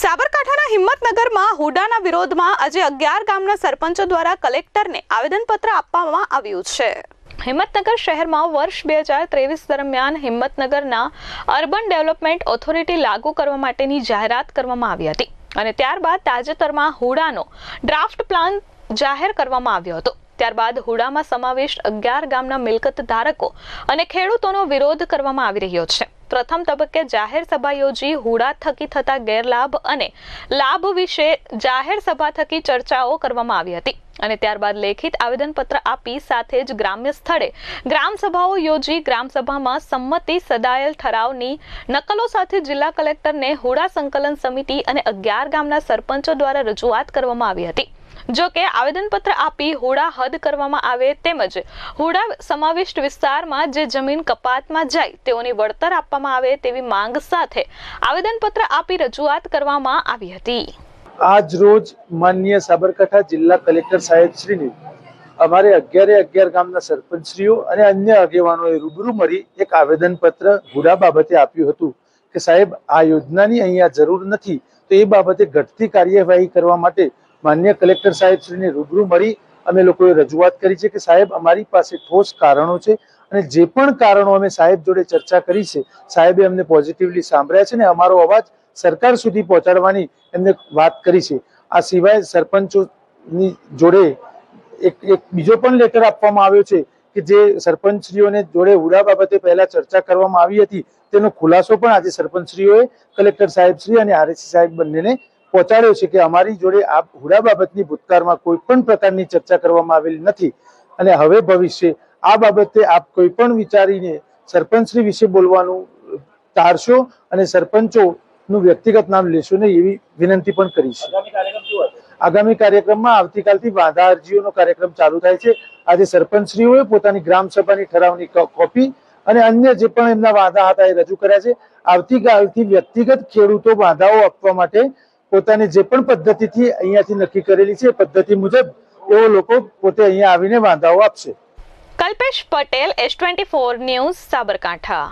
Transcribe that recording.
સાબરકાંઠાના હિંમતનગરમાં હુડાના વિરોધમાં આજે અગિયાર ગામના સરપંચો દ્વારા કલેક્ટરને આવેદનપત્ર આપવામાં આવ્યું છે. હિંમતનગર શહેરમાં વર્ષ બે હજાર ત્રેવીસ દરમિયાન હિંમતનગરના અર્બન ડેવલપમેન્ટ ઓથોરિટી લાગુ કરવા માટેની જાહેરાત કરવામાં આવી હતી અને ત્યારબાદ તાજેતરમાં હુડાનો ડ્રાફ્ટ પ્લાન જાહેર કરવામાં આવ્યો હતો. ત્યારબાદ હુડામાં સમાવિષ્ટ અગિયાર ગામના મિલકત ધારકો અને ખેડૂતોનો વિરોધ કરવામાં આવી રહ્યો છે. પ્રથમ તબક્કે જાહેર સભા યોજી હુડા થકી થતા ગેરલાભ અને લાભ વિશે જાહેર સભા થકી ચર્ચાઓ કરવામાં આવી હતી. અને ત્યારબાદ લેખિત આવેદનપત્ર આપી સાથે જ ગ્રામ્ય સ્થળે ગ્રામસભાઓ યોજી ગ્રામસભામાં સંમતિ સદાયેલ ઠરાવની નકલો સાથે જિલ્લા કલેક્ટરને હુડા સંકલન સમિતિ અને અગિયાર ગામના સરપંચો દ્વારા રજૂઆત કરવામાં આવી હતી. જો કે આવેદનપત્ર આપી હુડા હદ કરવામાં આવે તેમજ હુડા સમાવિષ્ટ વિસ્તારમાં જે જમીન કપાતમાં જાય તેઓની વળતર આપવામાં આવે તેવી માંગ સાથે આવેદનપત્ર આપી રજૂઆત કરવામાં આવી હતી. આજ રોજ માનનીય સાબરકાંઠા જિલ્લા કલેક્ટર સાહેબ શ્રીની અમારે અગિયારે અગિયાર ગામના સરપંચશ્રીઓ અને અન્ય આગેવાનોએ રૂબરૂ મળી એક આવેદનપત્ર હુડા બાબતે આપ્યું હતું કે સાહેબ, આ યોજનાની અહીંયા જરૂર નથી, તો એ બાબતે ઘટતી કાર્યવાહી કરવા માટે માન્ય કલેક્ટર સાહેબ શ્રીને રૂબરૂ મળી અમે લોકોએ રજૂઆત કરી છે કે સાહેબ, અમારી પાસે ઠોસ કારણો છે અને જે પણ કારણો અમે સાહેબ જોડે ચર્ચા કરી છે, સાહેબે અમને પોઝિટિવલી સાંભળ્યા છે ને અમારો અવાજ સરકાર સુધી પહોંચાડવાની એમને વાત કરી છે. આ સિવાય સરપંચોની જોડે એક એક બીજો પણ લેટર આપવામાં આવ્યો છે કે જે સરપંચશ્રીઓને જોડે હુડા બાબતે પહેલા ચર્ચા કરવામાં આવી હતી, તેનો ખુલાસો પણ આજે સરપંચશ્રીઓએ, કલેક્ટર સાહેબશ્રી અને આરએસી સાહેબ બંનેને પહોંચાડ્યો છે કે અમારી જોડે આ હુડા બાબતની ભૂતકાળમાં કોઈ પણ પ્રકારની ચર્ચા કરવામાં આવેલી નથી. અને હવે ભવિષ્ય આ બાબતે આપ કોઈ પણ વિચારીને સરપંચશ્રી વિશે બોલવાનું ટાળશો અને સરપંચોનું વ્યક્તિગત નામ લેશો નહીં એવી વિનંતી પણ કરી છે આગામી કાર્યક્રમમાં આવતીકાલથી વાંધા અરજીઓનો કાર્યક્રમ ચાલુ થાય છે. આજે સરપંચશ્રીઓએ પોતાની ગ્રામ સભાની ઠરાવની કોપી અને અન્ય જે પણ એમના વાંધા હતા એ રજૂ કર્યા છે. આવતીકાલથી વ્યક્તિગત ખેડૂતો વાંધાઓ આપવા માટે પોતાની જે પણ પદ્ધતિથી અહીંયાથી નક્કી કરેલી છે પદ્ધતિ મુજબ એવો લોકો પોતે અહીંયા આવીને વાંધાઓ આપશે. Kalpesh Patel S twenty four news Sabarkantha.